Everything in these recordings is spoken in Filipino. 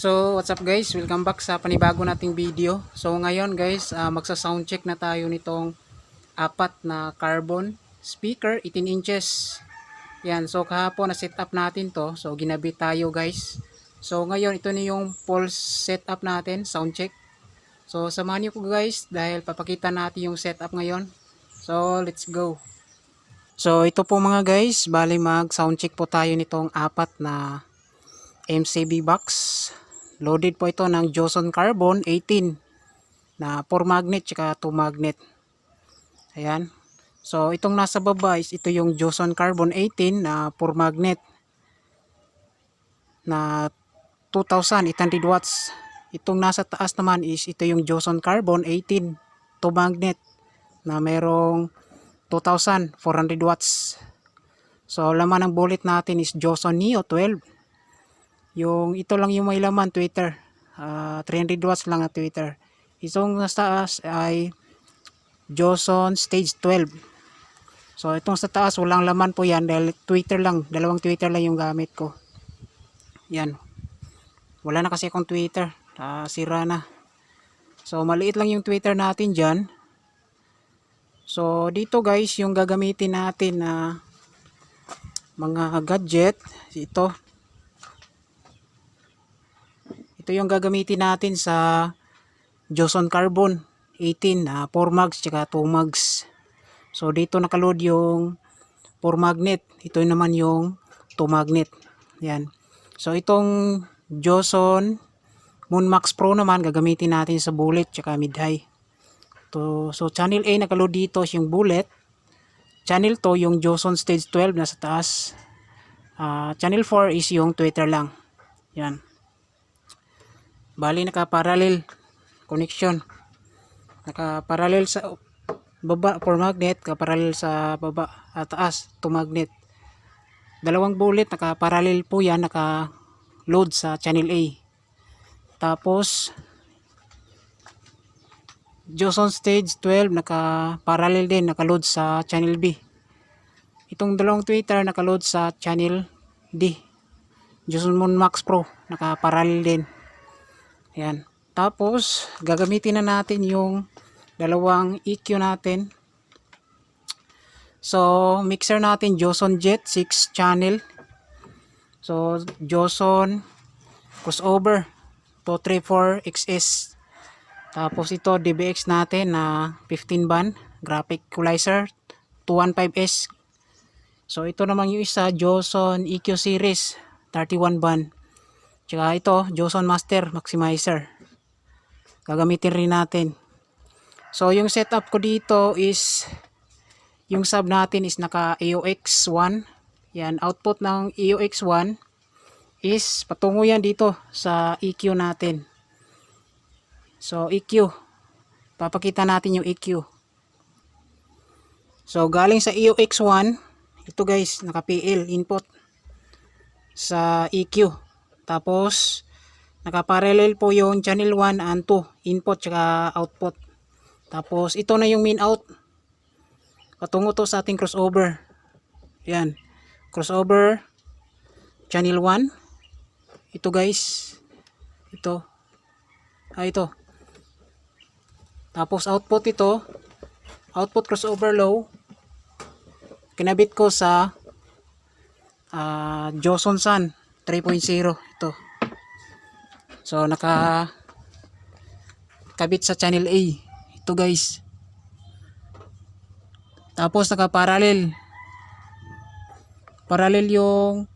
So, what's up guys? Welcome back sa panibago nating video. So, ngayon guys, uh, magsa-sound check na tayo nitong apat na carbon speaker, 18 inches. Yan, so kahapon na set up natin to. So, ginabit tayo guys. So, ngayon, ito na yung pulse setup natin, sound check. So, samahan niyo ko guys dahil papakita natin yung setup ngayon. So, let's go. So, ito po mga guys, bali mag sound check po tayo nitong apat na MCB box. Loaded po ito ng Johnson Carbon 18 na 4 magnet tsaka 2 magnet. Ayan. So itong nasa baba is ito yung Johnson Carbon 18 na 4 magnet na 2800 watts. Itong nasa taas naman is ito yung Johnson Carbon 18 2 magnet na merong 2400 watts. So laman ng bullet natin is Johnson Neo 12 yung ito lang yung may laman Twitter. Uh, 300 watts lang ang Twitter. Itong nasa taas ay Johnson Stage 12. So itong sa taas walang laman po yan dahil Twitter lang. Dalawang Twitter lang yung gamit ko. Yan. Wala na kasi akong Twitter. Uh, sira na. So maliit lang yung Twitter natin dyan. So dito guys yung gagamitin natin na mga gadget. Ito ito yung gagamitin natin sa Johnson Carbon 18 na uh, 4 mags tsaka 2 mags. So dito nakaload yung 4 magnet. Ito naman yung 2 magnet. Yan. So itong Johnson Moonmax Pro naman gagamitin natin sa bullet tsaka mid-high. To, so channel A nakaload dito yung bullet. Channel 2 yung Johnson Stage 12 nasa taas. Uh, channel 4 is yung Twitter lang. Yan. Bali naka-parallel connection. Naka-parallel sa baba for magnet, naka-parallel sa baba at taas to magnet. Dalawang bullet naka-parallel po 'yan, naka-load sa channel A. Tapos Johnson Stage 12 naka-parallel din, naka-load sa channel B. Itong dalawang tweeter naka-load sa channel D. Johnson Moon Max Pro naka-parallel din. Ayan. Tapos, gagamitin na natin yung dalawang EQ natin. So, mixer natin Johnson Jet 6 channel. So, Johnson crossover 234 XS. Tapos ito DBX natin na 15 band graphic equalizer 215S. So, ito naman yung isa Johnson EQ series 31 band. Tsaka ito, Johnson Master Maximizer. Gagamitin rin natin. So, yung setup ko dito is yung sub natin is naka AUX 1. Yan, output ng AUX 1 is patungo yan dito sa EQ natin. So, EQ. Papakita natin yung EQ. So, galing sa AUX 1, ito guys, naka PL input sa EQ. Tapos, nakaparallel po yung channel 1 and 2, input tsaka output. Tapos, ito na yung main out. Patungo to sa ating crossover. Yan. Crossover, channel 1. Ito guys. Ito. Ah, ito. Tapos, output ito. Output crossover low. Kinabit ko sa uh, Johnson Sun 3.0 ito so naka kabit sa channel A. Ito guys. Tapos naka parallel. Parallel yung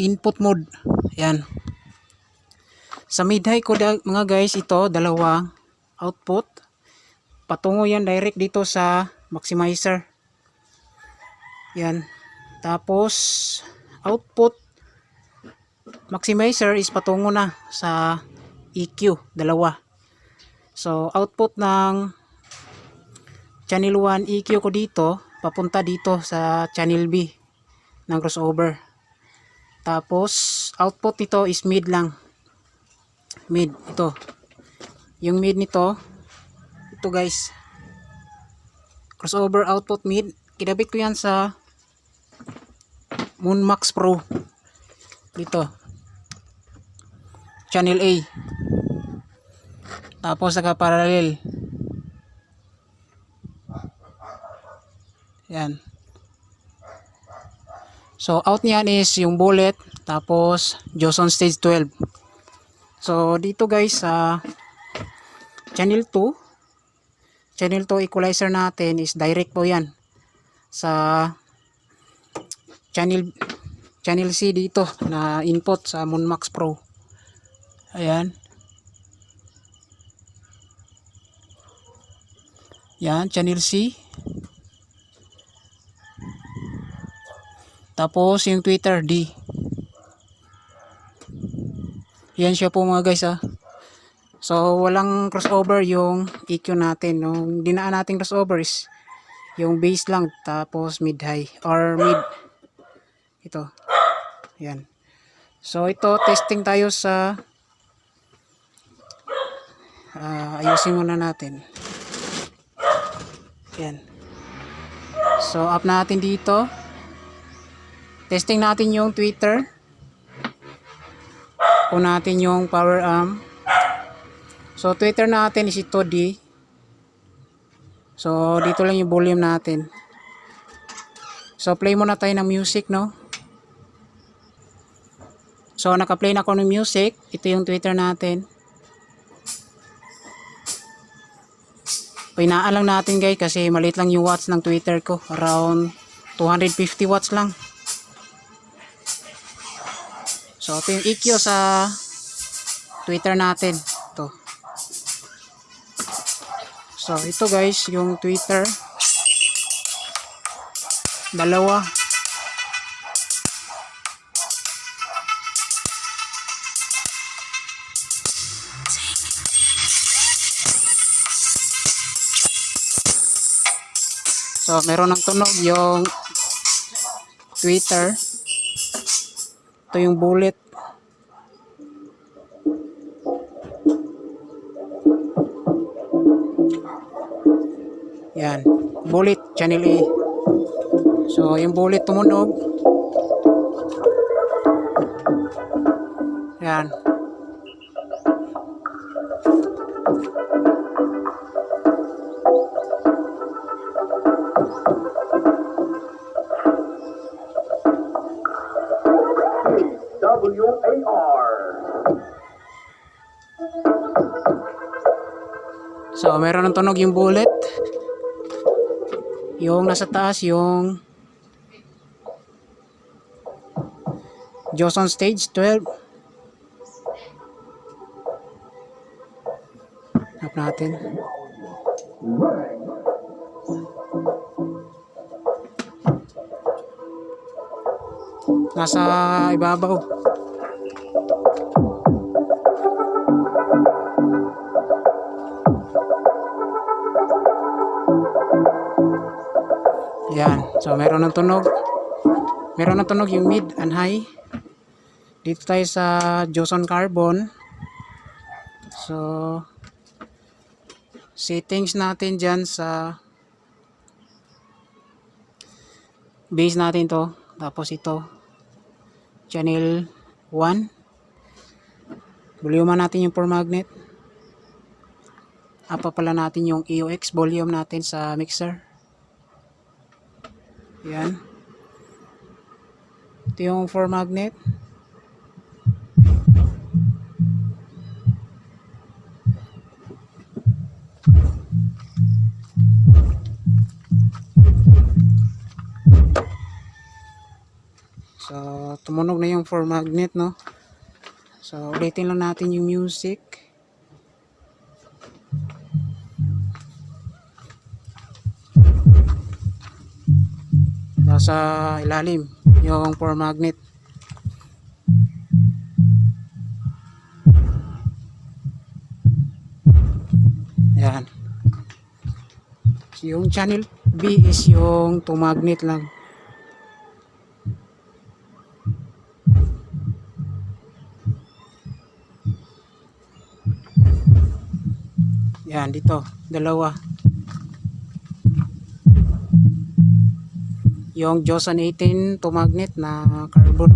input mode. Yan sa mid high ko mga guys ito dalawa output. Patungo yan direct dito sa maximizer. Yan tapos output maximizer is patungo na sa EQ, dalawa. So, output ng channel 1 EQ ko dito, papunta dito sa channel B ng crossover. Tapos, output nito is mid lang. Mid, ito. Yung mid nito, ito guys. Crossover output mid. Kinabit ko yan sa Moon Max Pro dito channel A. Tapos naka-parallel. Yan. So out niyan is yung bullet tapos Joson stage 12. So dito guys sa channel 2 channel 2 equalizer natin is direct po yan sa channel channel C dito na input sa Moonmax Pro. Ayan. Yan, channel C. Tapos yung Twitter D. Yan siya po mga guys ah. So walang crossover yung EQ natin. Nung dinaan natin crossover is yung bass lang tapos mid high or mid ito. Yan. So ito testing tayo sa ah, ayusin muna natin. Yan. So up natin dito. Testing natin yung Twitter. Kung natin yung power arm. So Twitter natin is ito D. So dito lang yung volume natin. So play muna tayo ng music no. So naka-play na ako ng music. Ito yung Twitter natin. Pinaan lang natin guys kasi maliit lang yung watts ng Twitter ko. Around 250 watts lang. So ito yung EQ sa Twitter natin. Ito. So ito guys yung Twitter. Dalawa. So, meron ng tunog yung Twitter. Ito yung bullet. Yan. Bullet, channel A. So, yung bullet tumunog. Yan. So, meron ng tunog yung bullet. Yung nasa taas, yung Joson Stage 12. Hanap natin. Nasa ibabaw. Yan. So, meron ng tunog. Meron ng tunog yung mid and high. Dito tayo sa Joson Carbon. So, settings natin dyan sa base natin to. Tapos ito. Channel 1. Volume natin yung for magnet. Apa pala natin yung EOX volume natin sa mixer. Yan. Ito yung for magnet. So, tumunog na yung for magnet, no? So, ulitin lang natin yung music. Nasa ilalim yung for magnet. Yan. Yung channel B is yung to magnet lang. Yan dito. Dalawa yung Joson 18 to magnet na carbon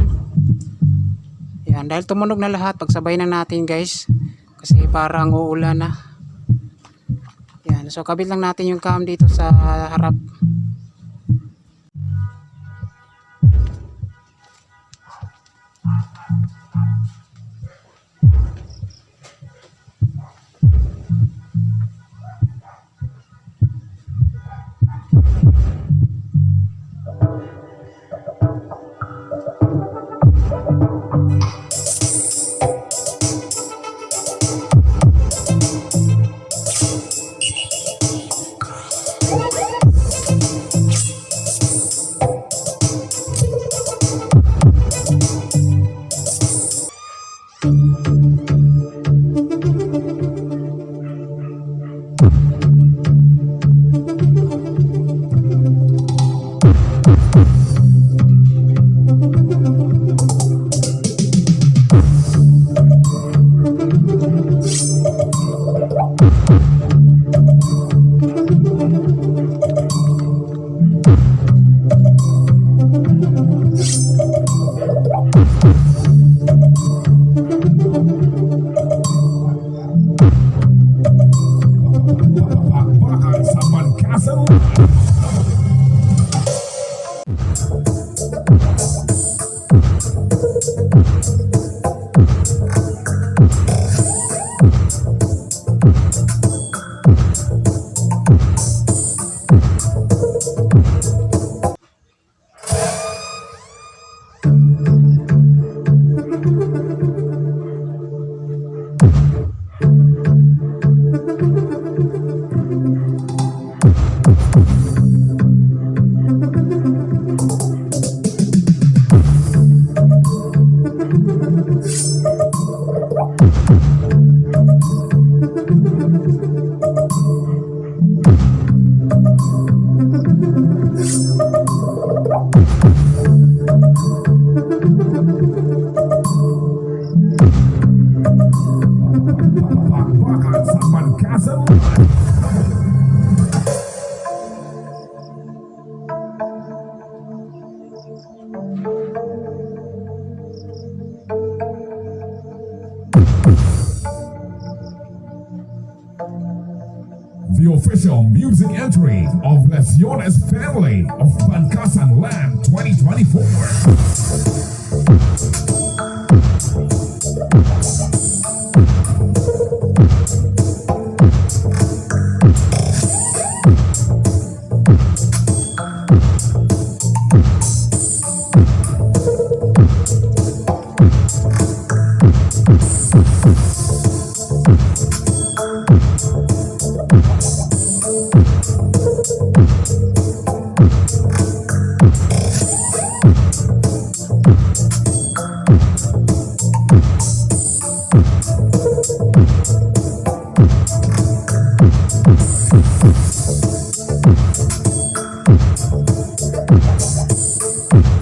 Yan, dahil tumunog na lahat, pagsabay na natin guys. Kasi parang uulan na. Yan, so kabit lang natin yung cam dito sa harap. The official music entry of Lesiones family of Bancasan Land 2024. Mm-hmm.